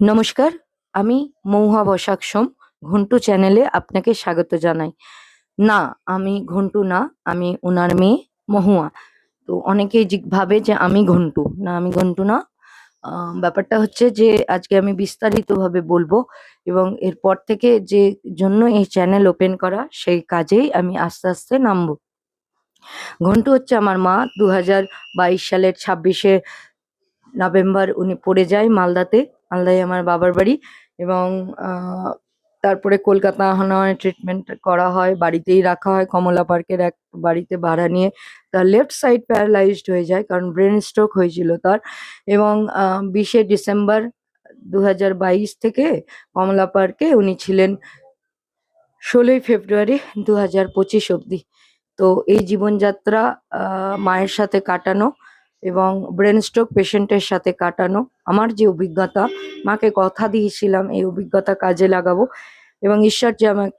নমস্কার, আমি মহুয়া বসাক সোম, ঘন্টু চ্যানেলে আপনাকে স্বাগত জানাই। না, আমি ঘন্টু না, আমি ওনার মেয়ে মহুয়া। তো অনেকেই ভাবে যে আমি ঘন্টু। না, আমি ঘন্টু না। ব্যাপারটা হচ্ছে যে আজকে আমি বিস্তারিতভাবে বলব এবং এরপর থেকে যে জন্য এই চ্যানেল ওপেন করা, সেই কাজেই আমি আস্তে আস্তে নামবো। ঘন্টু হচ্ছে আমার মা। দু সালের ছাব্বিশে নভেম্বর উনি পড়ে যায় মালদাতে। মালদায় আমার বাবার বাড়ি এবং তারপরে কলকাতা আনায় ট্রিটমেন্ট করা হয়, বাড়িতেই রাখা হয়। কমলা পার্কের এক বাড়িতে ভাড়া নিয়ে তার লেফট সাইড প্যারালাইজড হয়ে যায় কারণ ব্রেন স্ট্রোক হয়েছিল তার এবং বিশে ডিসেম্বর দু থেকে কমলা পার্কে উনি ছিলেন ষোলোই ফেব্রুয়ারি দু হাজার পঁচিশ অব্দি তো এই জীবনযাত্রা মায়ের সাথে কাটানো এবং ব্রেন স্ট্রোক পেশেন্টের সাথে কাটানো আমার যে অভিজ্ঞতা, মাকে কথা দিয়েছিলাম, এই অভিজ্ঞতা কাজে লাগাবো এবং ঈশ্বর যে আমাকে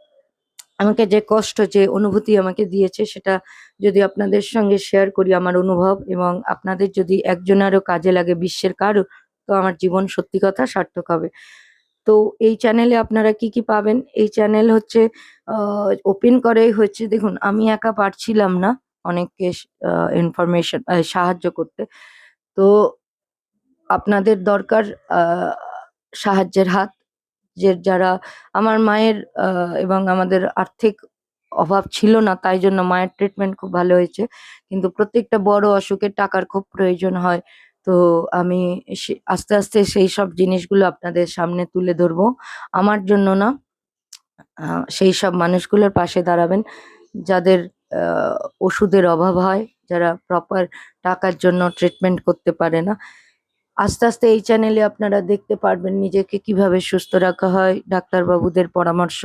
আমাকে যে কষ্ট, যে অনুভূতি আমাকে দিয়েছে সেটা যদি আপনাদের সঙ্গে শেয়ার করি আমার অনুভব এবং আপনাদের যদি একজনেরও কাজে লাগে, বিশ্বের কারও, তো আমার জীবন সত্যি কথা সার্থক হবে। তো এই চ্যানেলে আপনারা কি কি পাবেন? এই চ্যানেল হচ্ছে ওপেন করাই হচ্ছে। দেখুন, আমি একা পারছিলাম না। অনেককে ইনফরমেশন সাহায্য করতে। তো আপনাদের দরকার সাহায্যের হাত, যে যারা আমার মায়ের এবং আমাদের আর্থিক অভাব ছিল না, তাই জন্য মায়ের ট্রিটমেন্ট খুব ভালো হয়েছে। কিন্তু প্রত্যেকটা বড় অসুখের টাকার খুব প্রয়োজন হয়। তো আমি আস্তে আস্তে সেই সব জিনিসগুলো আপনাদের সামনে তুলে ধরবো। আমার জন্য না সেই সব মানুষগুলোর পাশে দাঁড়াবেন, যাদের ওষুধের অভাব হয়, যারা প্রপার টাকার জন্য ট্রিটমেন্ট করতে পারে না। আস্তে আস্তে এই চ্যানেলে আপনারা দেখতে পারবেন নিজেকে কীভাবে সুস্থ রাখা হয়, ডাক্তারবাবুদের পরামর্শ।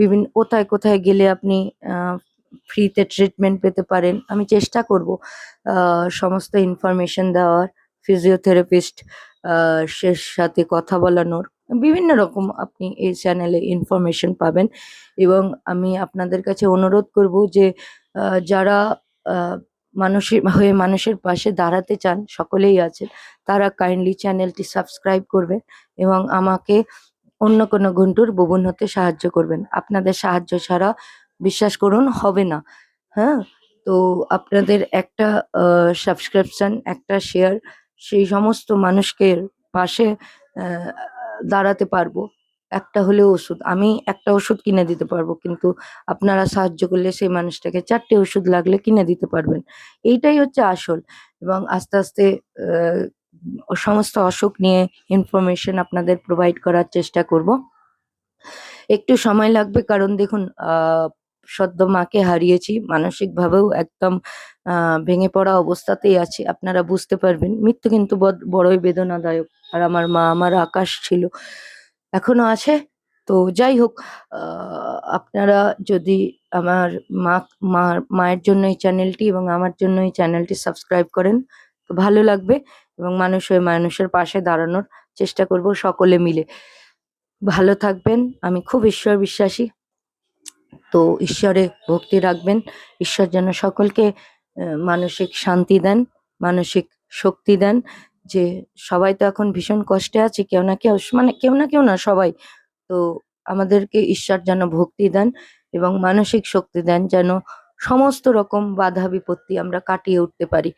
বিভিন্ন, কোথায় কোথায় গেলে আপনি ফ্রিতে ট্রিটমেন্ট পেতে পারেন। আমি চেষ্টা করব সমস্ত ইনফরমেশন দেওয়ার। ফিজিওথেরাপিস্ট সে সাথে কথা বলানোর। বিভিন্ন রকম আপনি এই চ্যানেলে ইনফরমেশন পাবেন এবং আমি আপনাদের কাছে অনুরোধ করব যে যারা মানুষের, হয়ে মানুষের পাশে দাঁড়াতে চান, সকলেই আছেন, তারা কাইন্ডলি চ্যানেলটি সাবস্ক্রাইব করবেন এবং আমাকে অন্য কোনো ঘন্টুর বুবুন হতে সাহায্য করবেন। আপনাদের সাহায্য ছাড়া বিশ্বাস করুন, হবে না। হ্যাঁ? তো আপনাদের একটা সাবস্ক্রিপশন একটা শেয়ার সেই সমস্ত মানুষকে পাশে দাঁড়াতে পারব। একটা হলেও ওষুধ। আমি একটা ওষুধ কিনে দিতে পারব, কিন্তু আপনারা সাহায্য করলে সেই মানুষটাকে চারটে ওষুধ লাগলে কিনে দিতে পারবেন। এইটাই হচ্ছে আসল। এবং আস্তে আস্তে সমস্ত অসুখ নিয়ে ইনফরমেশন আপনাদের প্রোভাইড করার চেষ্টা করব। একটু সময় লাগবে কারণ দেখুন সদ্য মাকে হারিয়েছি, মানসিকভাবেও একদম ভেঙে পড়া অবস্থাতেই আছি। আপনারা বুঝতে পারবেন, মৃত্যু কিন্তু বড- বড়ই বেদনাদায়ক। আর আমার মা, আমার আকাশ ছিল, এখনও আছে। তো যাই হোক আপনারা যদি আমার মা, মা- মায়ের জন্য এই চ্যানেলটি এবং আমার জন্য এই চ্যানেলটি সাবস্ক্রাইব করেন, তো ভালো লাগবে এবং মানুষ হয়ে মানুষের পাশে দাঁড়ানোর চেষ্টা করব সকলে মিলে। ভালো থাকবেন, আমি খুব ঈশ্বর বিশ্বাসী তো ঈশ্বরে ভক্তি রাখবেন। ঈশ্বর যেন সকলকে মানসিক শান্তি দেন, মানসিক শক্তি দেন যে সবাই তো এখন ভীষণ কষ্টে আছে, কেউ না কেউ মানে কেউ না কেউ না, সবাই। তো আমাদেরকে ঈশ্বর যেন ভক্তি দেন এবং মানসিক শক্তি দেন যেন সমস্ত রকম বাধা বিপত্তি আমরা কাটিয়ে উঠতে পারি।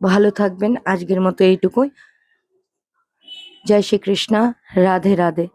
ভালো থাকবেন, আজকের মতো এইটুকুই। জয় শ্রীকৃষ্ণ, রাধে রাধে।